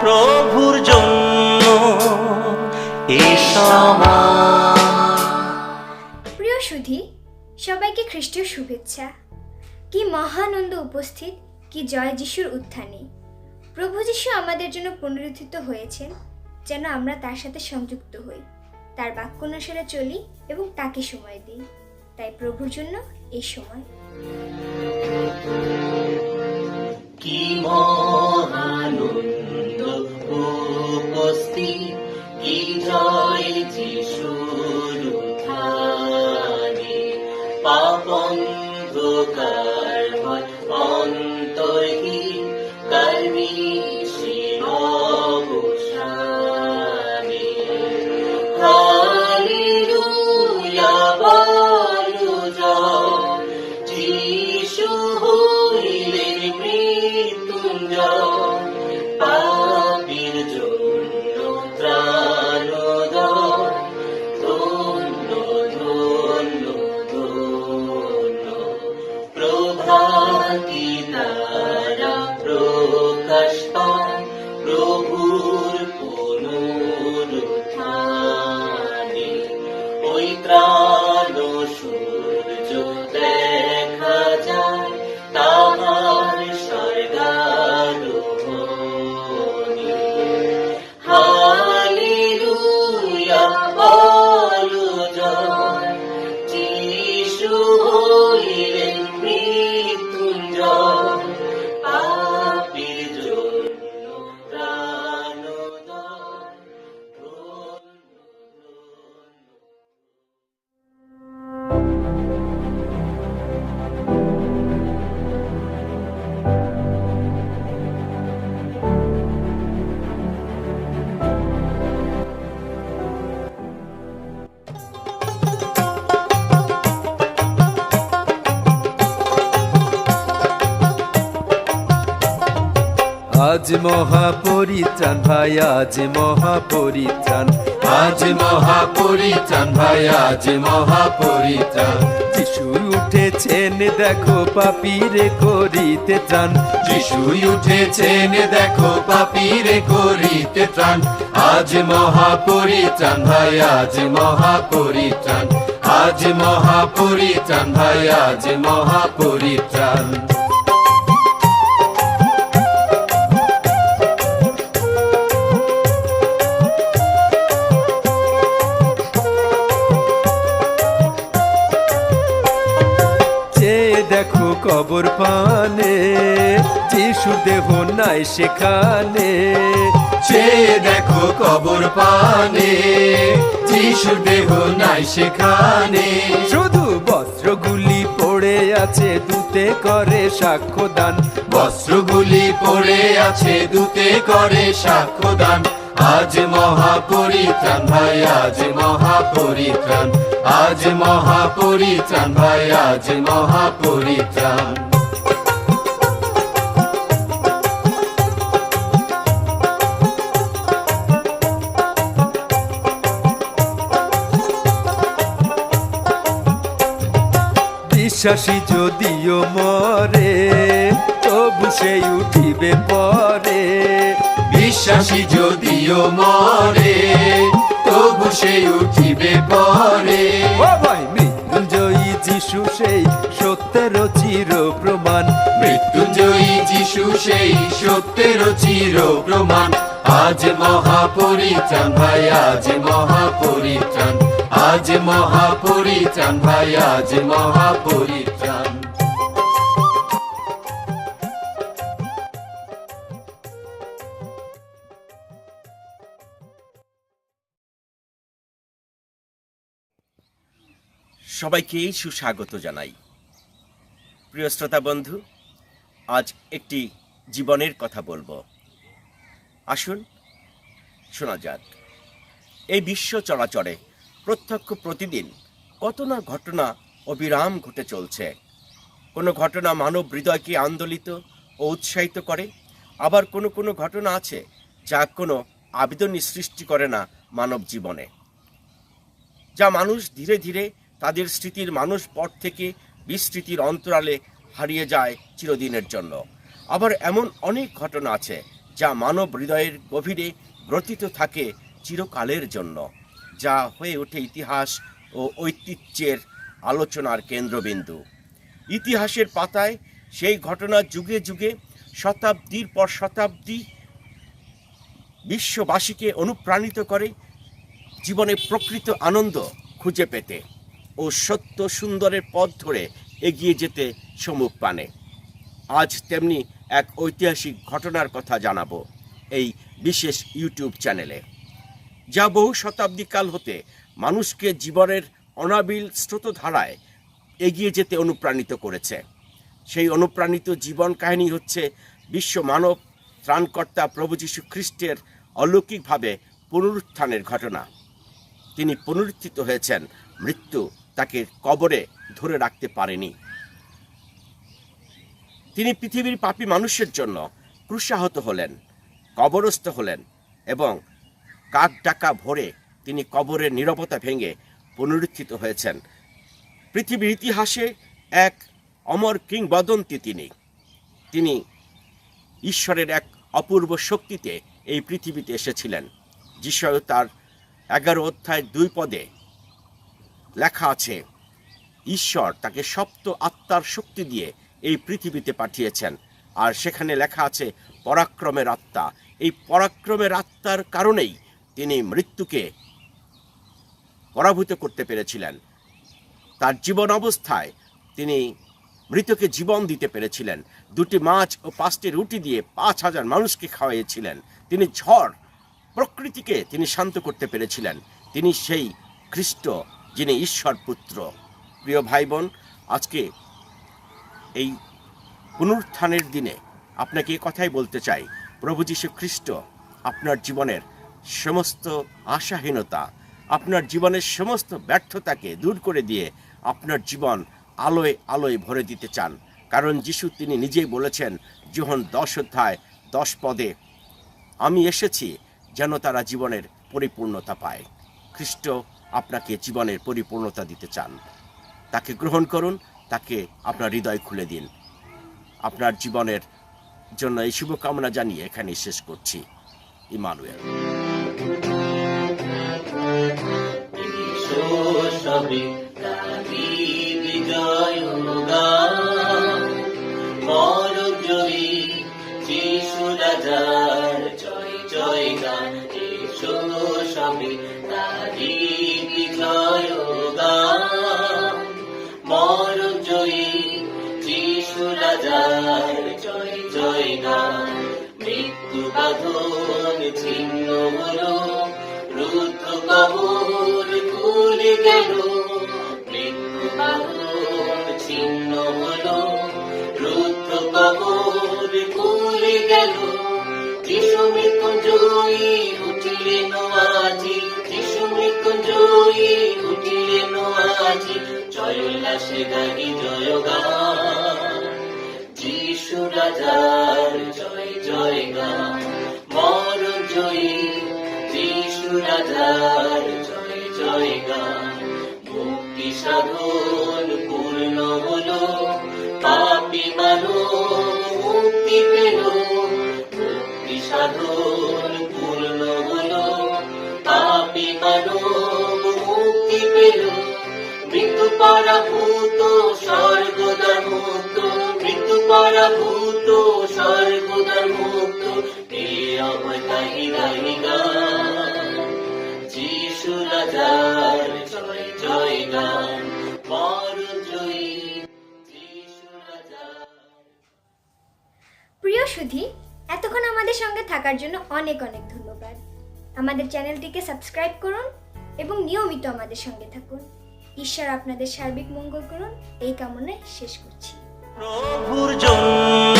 প্রভুর জন্য প্রিয় সুধি সবাইকে খ্রিস্টীয় শুভেচ্ছা। কি মহানন্দ উপস্থিত কি জয় যিশুর উত্থানে। প্রভু যিশু আমাদের জন্য পুনরুত্থিত হয়েছেন যেন আমরা তার সাথে সংযুক্ত হই। তার বাক্য অনুসারে চলি এবং তাকে সময় দিই। তাই প্রভুর জন্য এই সময়। কি মহানন্দ উপস্থিত আজ মহাপরিত্রাণ ভাই আজ মহাপরিত্রাণ। আজ মহাপরিত্রাণ ভাই আজ মহাপরিত্রাণ। যিশু উঠেছেন দেখো পাপিরে করিতে ত্রাণ। যিশু উঠেছেন দেখো পাপিরে করিতে ত্রাণ। আজ মহাপরিত্রাণ ভাই আজ মহাপরিত্রাণ। আজ মহাপরিত্রাণ ভাই আজ মহাপরিত্রাণ। কবর পানে, যিশু দেহ নাই সেখানে। চেয়ে দেখো কবর পানে, যিশু দেহ নাই সেখানে। শুধু বস্ত্রগুলি পড়ে আছে, দুতে করে সাক্ষ্যদান। বস্ত্রগুলি পড়ে আছে, দুতে করে সাক্ষ্যদান। আজ মহাপরিত্রাণ ভাই, আজ মহাপরিত্রাণ। আজ মহাপরিত্রাণ ভাই, আজ মহাপরিত্রাণ। বিশ্বাসী যদিও মরে, তবু সেই উঠিবে পরে। বিশ্বাসী যদিও মরে তবু সেই উঠিবে পরে। মৃত্যুঞ্জয়ী যিশু সেই সত্যের চির প্রমাণ। মৃত্যুঞ্জয়ী যিশু সেই সত্যের চির প্রমাণ। আজ মহাপরিত্রাণ ভাই আজ মহাপরিত্রাণ। আজ মহাপরিত্রাণ ভাই আজ মহাপরিত্রাণ। সবাইকে সুস্বাগত জানাই। প্রিয় শ্রোতা বন্ধু, আজ একটি জীবনের কথা বলব। আসুন, শোনা যাক। এই বিশ্ব চলাচলে প্রত্যক্ষ প্রতিদিন কত না ঘটনা অবিরাম ঘটে চলছে। কোনো ঘটনা মানব হৃদয়কে আন্দোলিত ও উৎসাহিত করে, আবার কোনো কোনো ঘটনা আছে যা কোনো আবেদনই সৃষ্টি করে না মানব জীবনে। যা মানুষ ধীরে ধীরে তাদের স্মৃতির মানুষ পথ থেকে বিস্মৃতির অন্তরালে হারিয়ে যায় চিরদিনের জন্য। আবার এমন অনেক ঘটনা আছে যা মানব হৃদয়ের গভীরে গ্রথিত থাকে চিরকালের জন্য, যা হয়ে ওঠে ইতিহাস ও ঐতিহ্যের আলোচনার কেন্দ্রবিন্দু। ইতিহাসের পাতায় সেই ঘটনা যুগে যুগে শতাব্দীর পর শতাব্দী বিশ্ববাসীকে অনুপ্রাণিত করে জীবনে প্রকৃত আনন্দ খুঁজে পেতে। ও সত্য সুন্দরের পথ ধরে এগিয়ে যেতে সম্মুখ পানে আজ তেমনি এক ঐতিহাসিক ঘটনার কথা জানাব এই বিশেষ ইউটিউব চ্যানেলে। যা বহু শতাব্দীকাল হতে মানুষকে জীবনের অনাবিল স্রোতধারায় এগিয়ে যেতে অনুপ্রাণিত করেছে। সেই অনুপ্রাণিত জীবন কাহিনী হচ্ছে বিশ্ব মানব ত্রাণকর্তা প্রভু যীশু খ্রিস্টের অলৌকিকভাবে পুনরুত্থানের ঘটনা। তিনি পুনরুত্থিত হয়েছেন মৃত্যু তাকে কবরে ধরে রাখতে পারেনি। তিনি পৃথিবীর পাপী মানুষের জন্য ক্রুশাহত হলেন, কবরস্থ হলেন এবং কাক ডাকা ভরে তিনি কবরের নীরবতা ভেঙে পুনরুত্থিত হয়েছেন। পৃথিবীর ইতিহাসে এক অমর কিংবদন্তি তিনি। তিনি ঈশ্বরের এক অপূর্ব শক্তিতে এই পৃথিবীতে এসেছিলেন যিশয় তার এগারো অধ্যায় দুই পদে লেখা আছে, ঈশ্বর তাকে সপ্ত আত্মার শক্তি দিয়ে এই পৃথিবীতে পাঠিয়েছেন। আর সেখানে লেখা আছে, পরাক্রমের আত্মা। এই পরাক্রমের আত্মার কারণেই তিনি মৃত্যুকে পরাভূত করতে পেরেছিলেন। তার জীবন অবস্থায় তিনি মৃতকে জীবন দিতে পেরেছিলেন। দুটি মাছ ও পাঁচটি রুটি দিয়ে পাঁচ হাজার মানুষকে খাওয়াইয়েছিলেন। তিনি ঝড় প্রকৃতিকে তিনি শান্ত করতে পেরেছিলেন। তিনি সেই খ্রিস্ট যিনি ঈশ্বর পুত্র প্রিয় ভাই বোন আজকে এই পুনরুত্থানের দিনে আপনাকে এ কথাই বলতে চাই। প্রভু যীশু খ্রিস্ট, আপনার জীবনের সমস্ত আশাহীনতা, আপনার জীবনের সমস্ত ব্যর্থতাকে দূর করে দিয়ে আপনার জীবন আলোয় আলোয় ভরে দিতে চান। কারণ যিশু তিনি নিজেই বলেছেন যখন দশ অধ্যায় দশ পদে, আমি এসেছি যেন তারা জীবনের পরিপূর্ণতা পায়। খ্রিস্ট আপনাকে জীবনের পরিপূর্ণতা দিতে চান। তাকে গ্রহণ করুন, তাকে আপনার হৃদয় খুলে দিন। আপনার জীবনের জন্য এই শুভকামনা জানিয়ে এখানে শেষ করছি। ইমানুয়েল। গেল মৃত্যু বাঁধন ছিন্ন হলো রুদ্ধ কবর গেল। উঠিলেন আজি উঠিলেন আজি। জয় উল্লাসে জয় গান। যিশু রাজার জয় জয় গান। মর জয়ী যিশু রাজার জয় জয় গান। সাধন পূর্ণ হলো, পাপি মানব পেল। মুক্তি সাধন পূর্ণ হলো, পাপি পেল। মৃত্যু পরাভূত মুক্ত মৃত্যু পরাভূত মুক্ত গাহি সুধী এতক্ষণ আমাদের সঙ্গে থাকার জন্য অনেক অনেক ধন্যবাদ। আমাদের চ্যানেলটিকে সাবস্ক্রাইব করুন এবং নিয়মিত আমাদের সঙ্গে থাকুন। ঈশ্বর আপনাদের সার্বিক মঙ্গল করুন, এই কামনায় শেষ করছি। প্রভুর জন্য